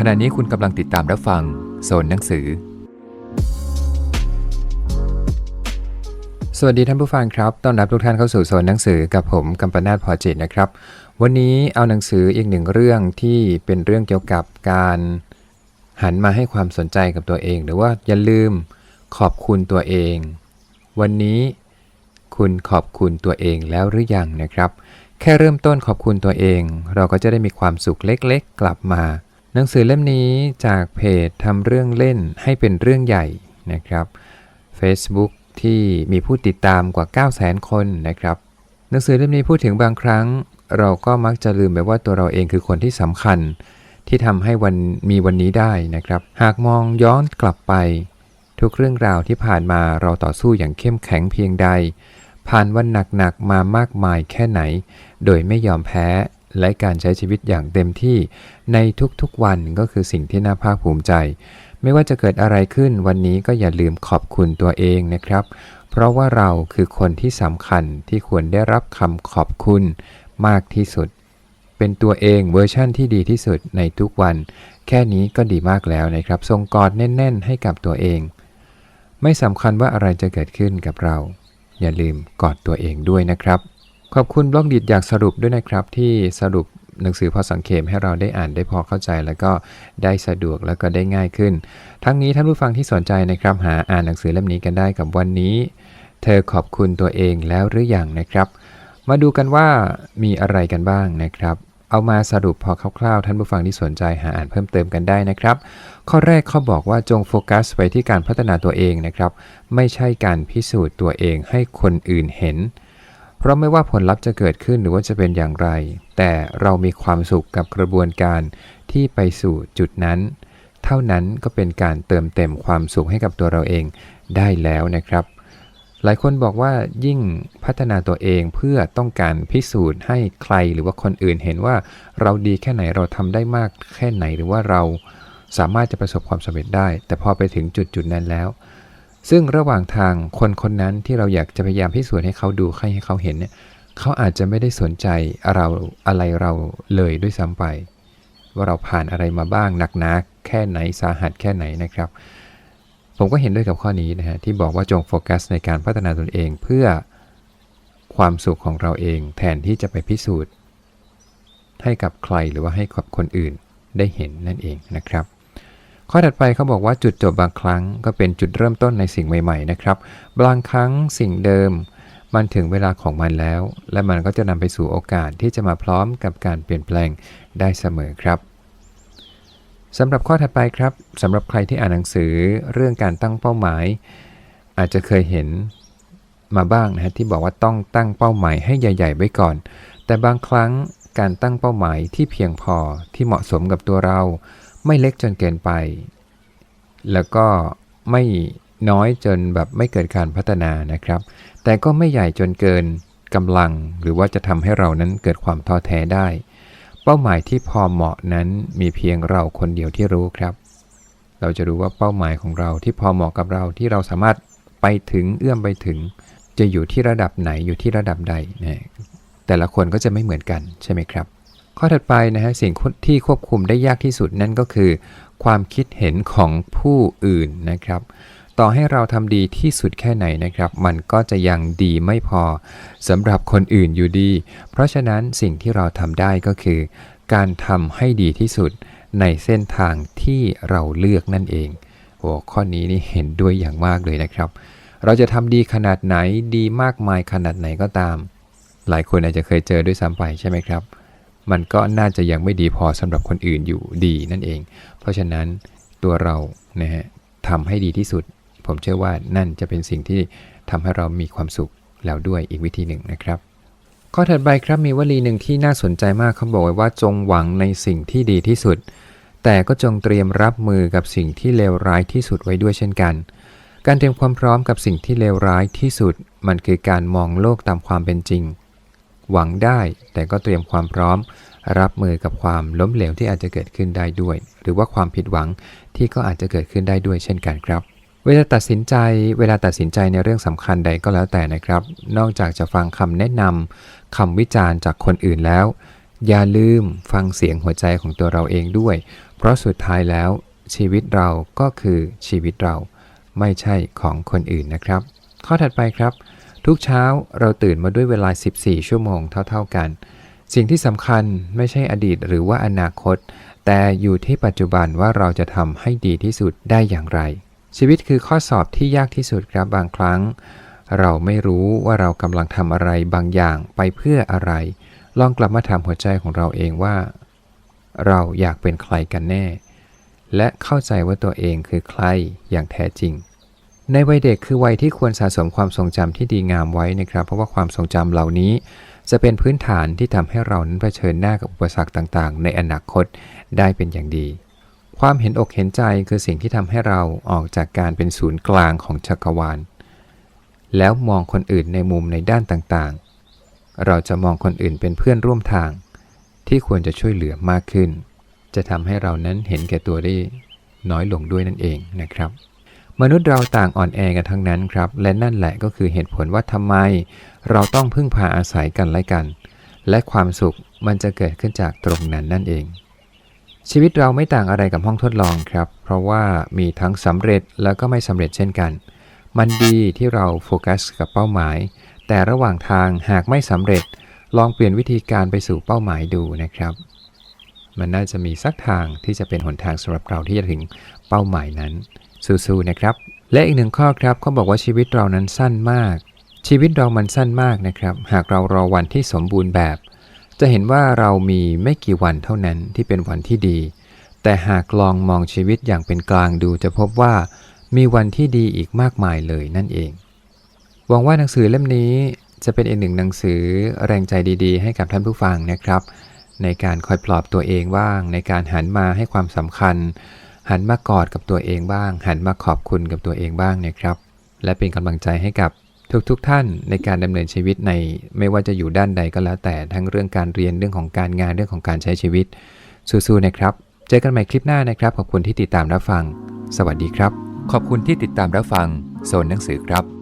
ขณะนี้คุณกำลังติดตามรับฟังโซนหนังสือ สวัสดีท่านผู้ฟังครับ ต้อนรับทุกท่านเข้าสู่โซนหนังสือกับผมกัมปนาทพอจิตนะครับ วันนี้เอาหนังสืออีกหนึ่งเรื่องที่เป็นเรื่องเกี่ยวกับการหันมาให้ความสนใจกับตัวเอง หรือว่าอย่าลืมขอบคุณตัวเอง วันนี้คุณขอบคุณตัวเองแล้วหรือยังนะครับ แค่เริ่มต้นขอบคุณตัวเอง เราก็จะได้มีความสุขเล็กๆ กลับมา หนังสือเล่มนี้จากเพจทำเรื่องเล่นให้เป็นเรื่องใหญ่นะครับ Facebook ที่มีผู้ติดตามกว่า 9 0 0 0 0 0 คนนะครับ หนังสือเล่มนี้พูดถึงบางครั้ง เราก็มักจะลืมไปว่าตัวเราเองคือคนที่สำคัญ ที่ทำให้วันมีวันนี้ได้นะครับ หากมองย้อนกลับไป ทุกเรื่องราวที่ผ่านมาเราต่อสู้อย่างเข้มแข็งเพียงใด ผ่านวันหนักๆมามากมายแค่ไหน โดยไม่ยอมแพ้ และการใช้ชีวิตอย่างเต็มที่ในทุกๆวันก็คือสิ่งที่น่าภาคภูมิใจ ไม่ว่าจะเกิดอะไรขึ้นวันนี้ก็อย่าลืมขอบคุณตัวเองนะครับ เพราะว่าเราคือคนที่สำคัญที่ควรได้รับคำขอบคุณมากที่สุด เป็นตัวเองเวอร์ชั่นที่ดีที่สุดในทุกวัน แค่นี้ก็ดีมากแล้วนะครับ ทรงกอดแน่น ๆ ให้กับตัวเอง ไม่สำคัญว่าอะไรจะเกิดขึ้นกับเรา อย่าลืมกอดตัวเองด้วยนะครับ ขอบคุณบล็อกดิดอยากสรุปด้วยนะครับ ที่สรุปหนังสือพอสังเขปให้เราได้อ่านได้พอเข้าใจ แล้วก็ได้สะดวกแล้วก็ได้ง่ายขึ้น ทั้งนี้ท่านผู้ฟังที่สนใจนะครับ หาอ่านหนังสือเล่มนี้กันได้กับวันนี้ เธอขอบคุณตัวเองแล้วหรืออยังนะครับ มาดูกันว่ามีอะไรกันบ้างนะครับ เอามาสรุปพอคร่าวๆ ท่านผู้ฟังที่สนใจหาอ่านเพิ่มเติมกันได้นะครับ ข้อแรกเขาบอกว่าจงโฟกัสไปที่การพัฒนาตัวเองนะครับ ไม่ใช่การพิสูจน์ตัวเองให้คนอื่นเห็น ราะไม่ว่าผลลัพธ์จะเกิดขึ้นหรือว่าจะเป็นอย่างไร แต่เรามีความสุขกับกระบวนการที่ไปสู่จุดนั้น เท่านั้นก็เป็นการเติมเต็มความสุขให้กับตัวเราเองได้แล้วนะครับ หลายคนบอกว่ายิ่งพัฒนาตัวเองเพื่อต้องการพิสูจน์ให้ใครหรือว่าคนอื่นเห็นว่าเราดีแค่ไหนเราทำได้มากแค่ไหนหรือว่าเราสามารถจะประสบความสำเร็จได้ แต่พอไปถึงจุดจุดๆนั้นแล้ว ซึ่งระหว่างทางคนคนนั้นที่เราอยากจะพยายามพิสูจน์ให้เขาดูให้เขาเห็นเนี่ยเขาอาจจะไม่ได้สนใจเราอะไรเราเลยด้วยซ้ำไป ว่าเราผ่านอะไรมาบ้างหนักหนาแค่ไหนสาหัสแค่ไหนนะครับ ผมก็เห็นด้วยกับข้อนี้นะฮะที่บอกว่าจงโฟกัสในการพัฒนาตนเองเพื่อความสุขของเราเองแทนที่จะไปพิสูจน์ ให้กับใครหรือว่าให้กับคนอื่นได้เห็นนั่นเองนะครับ ข้อถัดไปเขาบอกว่าจุดจบบางครั้งก็เป็นจุดเริ่มต้นในสิ่งใหม่ๆนะครับ บางครั้งสิ่งเดิม มันถึงเวลาของมันแล้ว และมันก็จะนำไปสู่โอกาสที่จะมาพร้อมกับการเปลี่ยนแปลงได้เสมอครับสำหรับข้อถัดไปครับสำหรับใครที่อ่านหนังสือเรื่องการตั้งเป้าหมาย อาจจะเคยเห็นมาบ้างนะฮะที่บอกว่าต้องตั้งเป้าหมายให้ใหญ่ ๆ ไว้ก่อน แต่บางครั้งการตั้งเป้าหมายที่เพียงพอที่เหมาะสมกับตัวเรา ไม่เล็กจนเกินไป แล้วก็ไม่น้อยจนแบบไม่เกิดการพัฒนานะครับ แต่ก็ไม่ใหญ่จนเกินกำลัง หรือว่าจะทำให้เรานั้นเกิดความท้อแท้ได้ เป้าหมายที่พอเหมาะนั้นมีเพียงเราคนเดียวที่รู้ครับ เราจะรู้ว่าเป้าหมายของเราที่พอเหมาะกับเราที่เราสามารถไปถึงเอื้อมไปถึง จะอยู่ที่ระดับไหนอยู่ที่ระดับใดนะแต่ละคนก็จะไม่เหมือนกันใช่ไหมครับ ข้อถัดไปนะฮะสิ่งที่ควบคุมได้ยากที่สุดนั่นก็คือ ความคิดเห็นของผู้อื่นนะครับ ต่อให้เราทำดีที่สุดแค่ไหนนะครับ มันก็จะยังดีไม่พอสำหรับคนอื่นอยู่ดี เพราะฉะนั้นสิ่งที่เราทำได้ก็คือ การทำให้ดีที่สุดในเส้นทางที่เราเลือกนั่นเองโอ้ข้อนี้นี่เห็นด้วยอย่างมากเลยนะครับ เราจะทำดีขนาดไหนดีมากมายขนาดไหนก็ตาม หลายคนอาจจะเคยเจอด้วยซ้ำไปใช่ไหมครับ มันก็น่าจะยังไม่ดีพอสำหรับคนอื่นอยู่ดีนั่นเอง เพราะฉะนั้นตัวเรานะฮะทำให้ดีที่สุด ผมเชื่อว่านั่นจะเป็นสิ่งที่ทำให้เรามีความสุขแล้วด้วยอีกวิธีหนึ่งนะครับข้อถัดไปครับมีวลีหนึ่งที่น่าสนใจมากเขาบอกไว้ว่าจงหวังในสิ่งที่ดีที่สุด แต่ก็จงเตรียมรับมือกับสิ่งที่เลวร้ายที่สุดไว้ด้วยเช่นกัน การเตรียมความพร้อมกับสิ่งที่เลวร้ายที่สุด มันคือการมองโลกตามความเป็นจริง หวังได้ แต่ก็เตรียมความพร้อม รับมือกับความล้มเหลวที่อาจจะเกิดขึ้นได้ด้วย หรือว่าความผิดหวังที่ก็อาจจะเกิดขึ้นได้ด้วยเช่นกันครับ เวลาตัดสินใจ เวลาตัดสินใจในเรื่องสำคัญใดก็แล้วแต่นะครับ นอกจากจะฟังคำแนะนำคำวิจารณ์จากคนอื่นแล้ว อย่าลืมฟังเสียงหัวใจของตัวเราเองด้วย เพราะสุดท้ายแล้วชีวิตเราก็คือชีวิตเรา ไม่ใช่ของคนอื่นนะครับ ข้อถัดไปครับ ทุกเช้าเราตื่นมาด้วยเวลา 14 ชั่วโมงเท่า ๆกัน สิ่งที่สำคัญไม่ใช่อดีตหรือว่าอนาคต แต่อยู่ที่ปัจจุบันว่าเราจะทำให้ดีที่สุดได้อย่างไร ชีวิตคือข้อสอบที่ยากที่สุดครับบางครั้ง เราไม่รู้ว่าเรากำลังทำอะไรบางอย่างไปเพื่ออะไร ลองกลับมาถามหัวใจของเราเองว่า เราอยากเป็นใครกันแน่ และเข้าใจว่าตัวเองคือใครอย่างแท้จริง ในวัยเด็กคือวัยที่ควรสะสมความทรงจำที่ดีงามไว้นะครับ เพราะว่าความทรงจำเหล่านี้ จะเป็นพื้นฐานที่ทำให้เรานั้นเผชิญหน้ากับอุปสรรคต่างๆ ในอนาคตได้เป็นอย่างดี ความเห็นอกเห็นใจคือสิ่งที่ทำให้เราออกจากการเป็นศูนย์กลางของจักรวาล แล้วมองคนอื่นในมุมในด้านต่างๆ เราจะมองคนอื่นเป็นเพื่อนร่วมทาง ที่ควรจะช่วยเหลือมากขึ้น จะทำให้เรานั้นเห็นแก่ตัวได้น้อยลงด้วยนั่นเองนะครับ มนุษย์เราต่างอ่อนแอกันทั้งนั้นครับ และนั่นแหละก็คือเหตุผลว่าทำไม เราต้องพึ่งพาอาศัยกันและกัน และความสุขมันจะเกิดขึ้นจากตรงนั้นนั่นเอง ชีวิตเราไม่ต่างอะไรกับห้องทดลองครับ เพราะว่ามีทั้งสำเร็จแล้วก็ไม่สำเร็จเช่นกัน มันดีที่เราโฟกัสกับเป้าหมาย แต่ระหว่างทางหากไม่สำเร็จ ลองเปลี่ยนวิธีการไปสู่เป้าหมายดูนะครับ มันน่าจะมีสักทางที่จะเป็นหนทางสำหรับเราที่จะถึงเป้าหมายนั้น สู้ๆนะครับ และอีกหนึ่งข้อครับเขาบอกว่าชีวิตเรานั้นสั้นมาก ชีวิตเรามันสั้นมากนะครับ หากเรารอวันที่สมบูรณ์แบบ จะเห็นว่าเรามีไม่กี่วันเท่านั้นที่เป็นวันที่ดี แต่หากลองมองชีวิตอย่างเป็นกลางดูจะพบว่ามีวันที่ดีอีกมากมายเลยนั่นเอง หวังว่าหนังสือเล่มนี้จะเป็นอีกหนึ่งหนังสือแรงใจดีๆ ให้กับท่านผู้ฟังนะครับ ในการคอยปลอบตัวเองบ้าง ในการหันมาให้ความสำคัญ หันมากอดกับตัวเองบ้าง หันมาขอบคุณกับตัวเองบ้างนะครับ และเป็นกำลังใจให้กับทุกๆทท่านในการดำเนินชีวิตในไม่ว่าจะอยู่ด้านใดก็แล้วแต่ทั้งเรื่องการเรียนเรื่องของการงานเรื่องของการใช้ชีวิต สู้ๆนะครับ เจอกันใหม่คลิปหน้านะครับ ขอบคุณที่ติดตามรับฟัง สวัสดีครับ ขอบคุณที่ติดตามรับฟังโซนหนังสือครับ